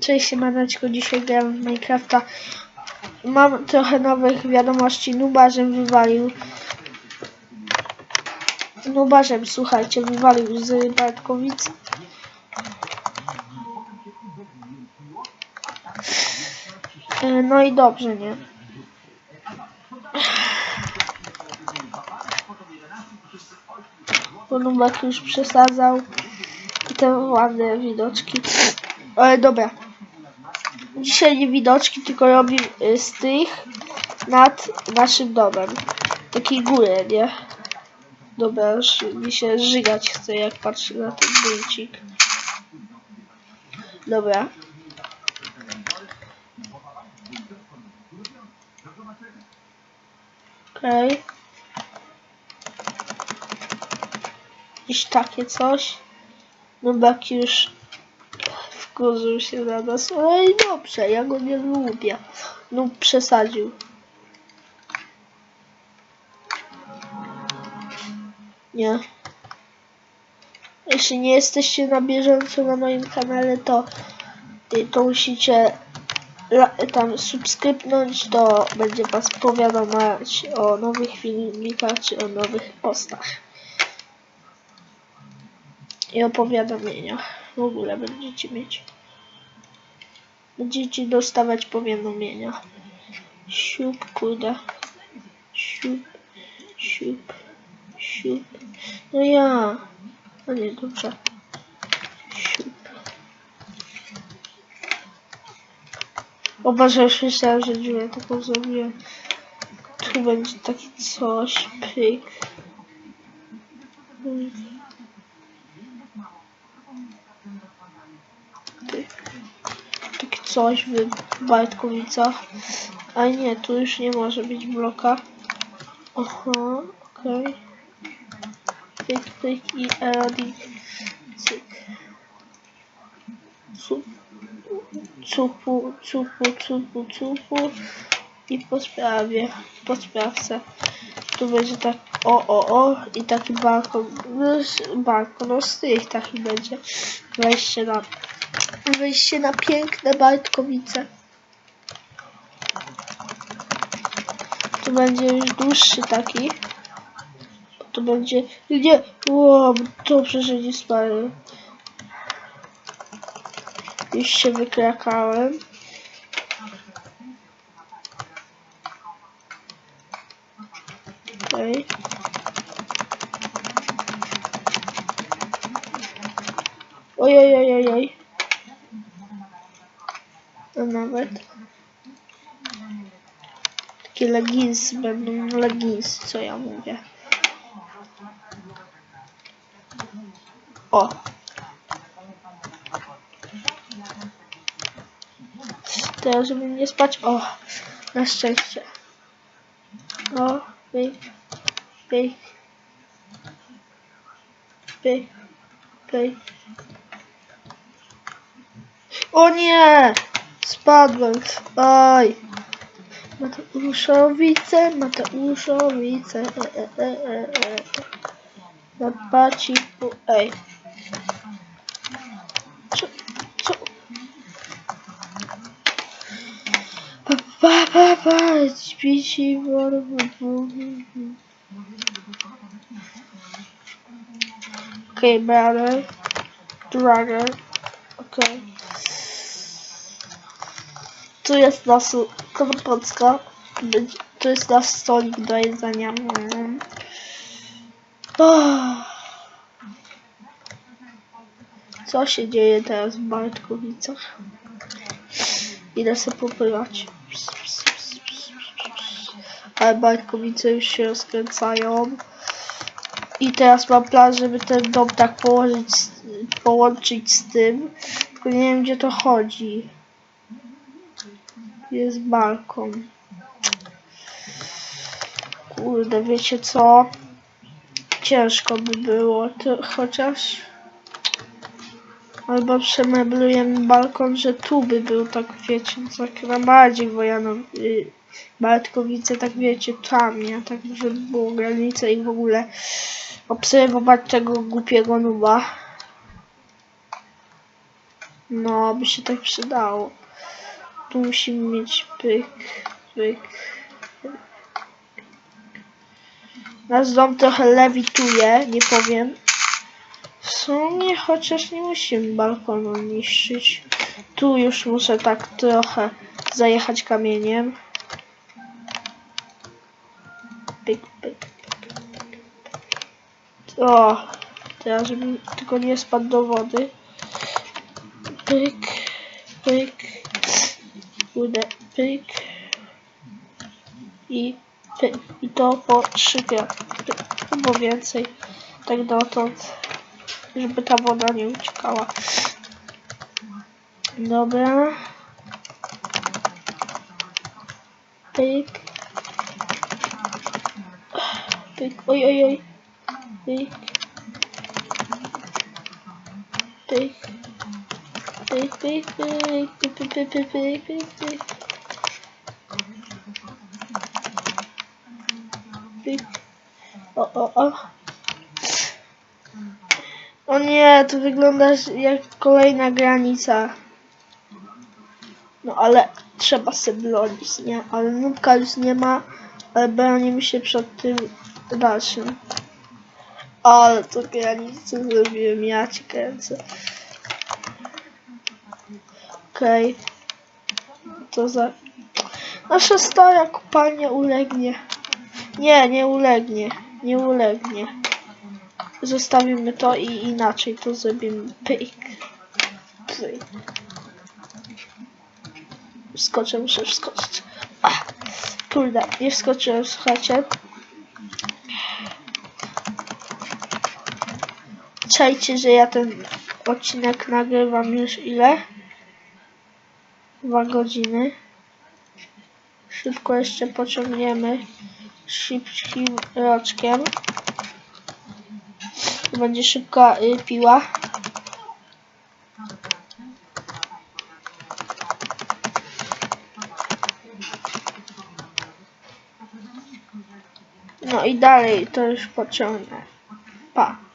Cześć, siemaneczko, dzisiaj gram w Minecrafta. Mam trochę nowych wiadomości. Nubarzem wywalił. Nubarzem, słuchajcie, wywalił z Bartkowic. E, No i dobrze, nie? Bo Nubak już przesadzał. I te ładne widoczki. Ale dobra. Dzisiaj nie widoczki, tylko robi y, z tych nad naszym domem. Takiej góry, nie? Dobra, już mi się żygać chce, jak patrzę na ten zdjęcik. Dobra. Okej. Okay. Jakieś takie coś. Bak już wkurzył się na nas. Ale i dobrze, ja go nie lubię. No przesadził. Nie. Jeśli nie jesteście na bieżąco na moim kanale, to, to musicie tam subskrybnąć, to będzie was powiadomiać o nowych filmikach czy o nowych postach. I o powiadomieniach. W ogóle będziecie mieć. Będziecie dostawać powiadomienia. Siup, kurde. Siup, siup, siup. No ja. No nie, dobrze. Siup. O Boże, już myślałem, że dziurę taką zrobiłem. Tu będzie takie coś. Pyk. Pyk. Takie coś w Bartkowicach. A nie, tu już nie może być bloka. Aha, okej. Okay. Pyk, pyk i eradik. Cyk. Cup, cupu, cupu, cupu, cupu. I po sprawie, po sprawce. Tu będzie tak o, o, o i taki balkon, no, balkon, no z tych taki będzie. Wejście na Wejście na piękne Bartkowice. Tu będzie już dłuższy taki. Tu będzie... Nie! Wow, dobrze, że nie spadłem. Już się wykrakałem. Okej. Okay. Oj, oj, oj, oj, oj. A nawet takie leginsy będą leginsy, co ja mówię. O! Teraz, żeby nie spać. O! Na szczęście. O! Pyk. Pyk. Pyk. Pyk. O nie! Spadłem. Oj. Mateuszowice, Mateuszowice. E, e, e, e, e. Na paciku. Ej. Co? Co? Pa, pa, pa, pa. Śpici, Okay, brother. Dragon. Okay. Tu jest nasz Kropocka. Tu jest nasz stolik do jedzenia. Co się dzieje teraz w Bartkowicach? Idę sobie popływać. Ale Bartkowice już się rozkręcają. I teraz mam plan, żeby ten dom tak położyć, połączyć z tym. Tylko nie wiem gdzie to chodzi. Jest balkon. Kurde, wiecie co? Ciężko by było, to chociaż... Albo przemeblujemy balkon, że tu by był, tak wiecie, tak na bardziej Wojano... Y, Bartkowice, tak wiecie, tam, nie? Tak, żeby było granice i w ogóle obserwować tego głupiego nuba. No, by się tak przydało. Tu musimy mieć pyk, pyk. Nasz dom trochę lewituje, nie powiem. W sumie, chociaż nie musimy balkonu niszczyć. Tu już muszę tak trochę zajechać kamieniem. Pyk, pyk. O, teraz żebym tylko nie spadł do wody. Pyk, pyk, kurde, pyk i. I to po trzy kwiatki, albo więcej, tak dotąd, żeby ta woda nie uciekała. Dobra. Pyk. Pyk, oj, oj, oj. Pyk. Pyk. Pyk, pyk, pyk, pyk, pyk, pyk, pyk, pyk. O, o, o. O nie, to wygląda jak kolejna granica. No ale trzeba się bronić, nie? Ale nubka już nie ma, ale bronimy się przed tym dalszym. Ale to granicę zrobiłem, ja ci kręcę. Okej. To za... Nasza stara kopalnia ulegnie. Nie, nie ulegnie. Nie ulegnie. Zostawimy to i inaczej to zrobimy. Pyk. Pyk. Wskoczę, muszę wskoczyć. Ach, kurde, nie wskoczyłem, słuchajcie. Czajcie, że ja ten odcinek nagrywam już ile? Dwa godziny. Szybko jeszcze pociągniemy szybkim roczkiem. Będzie szybka y, piła. No i dalej to już pociągnę. Pa.